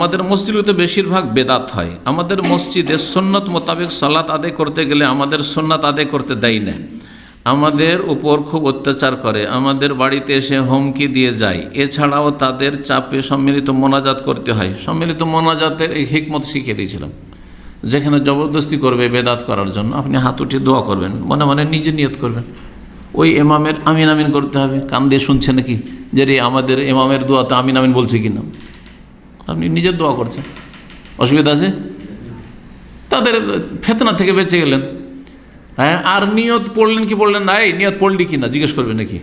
আমাদের মসজিদগুলোতে বেশিরভাগ বেদাত হয়। আমাদের মসজিদে সন্ন্যত মোতাবেক সালাত আদায় করতে গেলে আমাদের সন্ন্যত আদায় করতে দেয় না। আমাদের উপর খুব অত্যাচার করে। আমাদের বাড়িতে এসে হুমকি দিয়ে যায়। এছাড়াও তাদের চাপে সম্মিলিত মোনাজাত করতে হয়। সম্মিলিত মোনাজাতের এই হিকমত শিখিয়ে দিয়েছিলাম। যেখানে জবরদস্তি করবে বেদাত করার জন্য। আপনি হাত উঠিয়ে দোয়া করবেন। মনে মনে নিজে নিয়ত করবেন। ওই এমামের আমিন আমিন করতে হবে। কান দিয়ে শুনছে নাকি? যে রে আমাদের এমামের দোয়াতে আমিন আমিন বলছে কি না আপনি নিজের দোয়া করছেন। অসুবিধা আছে? তাদের ফেতনা থেকে বেঁচে গেলেন। হ্যাঁ আর নিয়ত পড়লেন কি পড়লেন না? এই নিয়ত পড়লি কি না? জিজ্ঞেস করবে নাকি?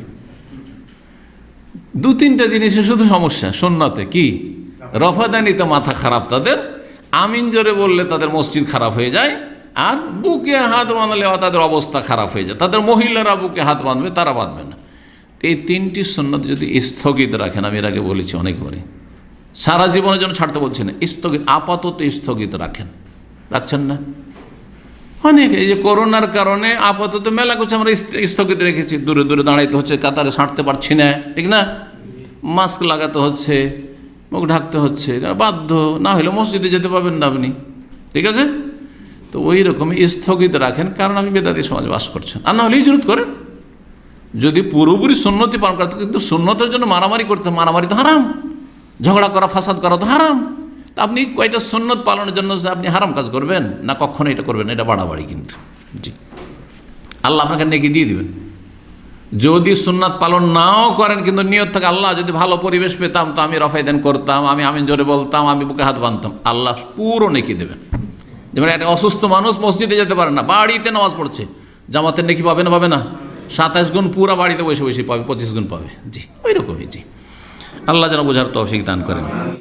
দু তিনটা জিনিসে শুধু সমস্যা সোননাতে কি? রফাদানিতে মাথা খারাপ তাদের, আমিন জোরে বললে তাদের মসজিদ খারাপ হয়ে যায়, আর বুকে হাত বাঁধলে তাদের অবস্থা খারাপ হয়ে যায়। তাদের মহিলারা বুকে হাত বাঁধবে, তারা বাঁধবে না। এই তিনটি সন্ন্যত যদি স্থগিত রাখেন, আমি এর আগে বলেছি অনেকবারই। সারা জীবনের জন্য ছাড়তে বলছি না। স্থগিত, আপাতত স্থগিত রাখেন। রাখছেন না? অনেক, এই যে করোনার কারণে আপাতত মেলা কিছু আমরা স্থগিত রেখেছি। দূরে দূরে দাঁড়াইতে হচ্ছে, কাতারে ছাড়তে পারছি না, ঠিক না? মাস্ক লাগাতে হচ্ছে, মুখ ঢাকতে হচ্ছে বাধ্য, না হলে মসজিদে যেতে পারবেন না আপনি, ঠিক আছে? তো ওই রকমই স্থগিত রাখেন, কারণ আপনি বেদাতি সমাজে বাস করছেন আর না হলে হিজরত করেন। যদি পুরোপুরি সুন্নতি পালন করতে কিন্তু সুন্নতের জন্য মারামারি করতে, মারামারি তো হারাম। ঝগড়া করা, ফাসাদ করা তো হারাম। তা আপনি কয়টা সুন্নত পালনের জন্য আপনি হারাম কাজ করবেন? না কখনো এটা করবেন এটা বাড়াবাড়ি কিন্তু। জি। আল্লাহ আপনাকে নেকি দিয়ে দিবেন। যদি সুন্নাত পালন নাও করেন, কিন্তু নিয়ত থাকে, আল্লাহ যদি ভালো পরিবেশ পেতাম, তো আমি রফাইদান করতাম, আমি আমি জোরে বলতাম, আমি বুকে হাত বাঁধতাম, আল্লাহ পুরো নেকি দেবেন। যেমন একটা অসুস্থ মানুষ মসজিদে যেতে পারে না, বাড়িতে নামাজ পড়ছে, জামাতের নেকি পাবে না পাবে না। সাতাশ গুণ পুরা বাড়িতে বসে বসে পাবে, পঁচিশ গুণ পাবে। জি ওই রকমই জি। আল্লাহ যেন বোঝার তৌফিক দান করেন।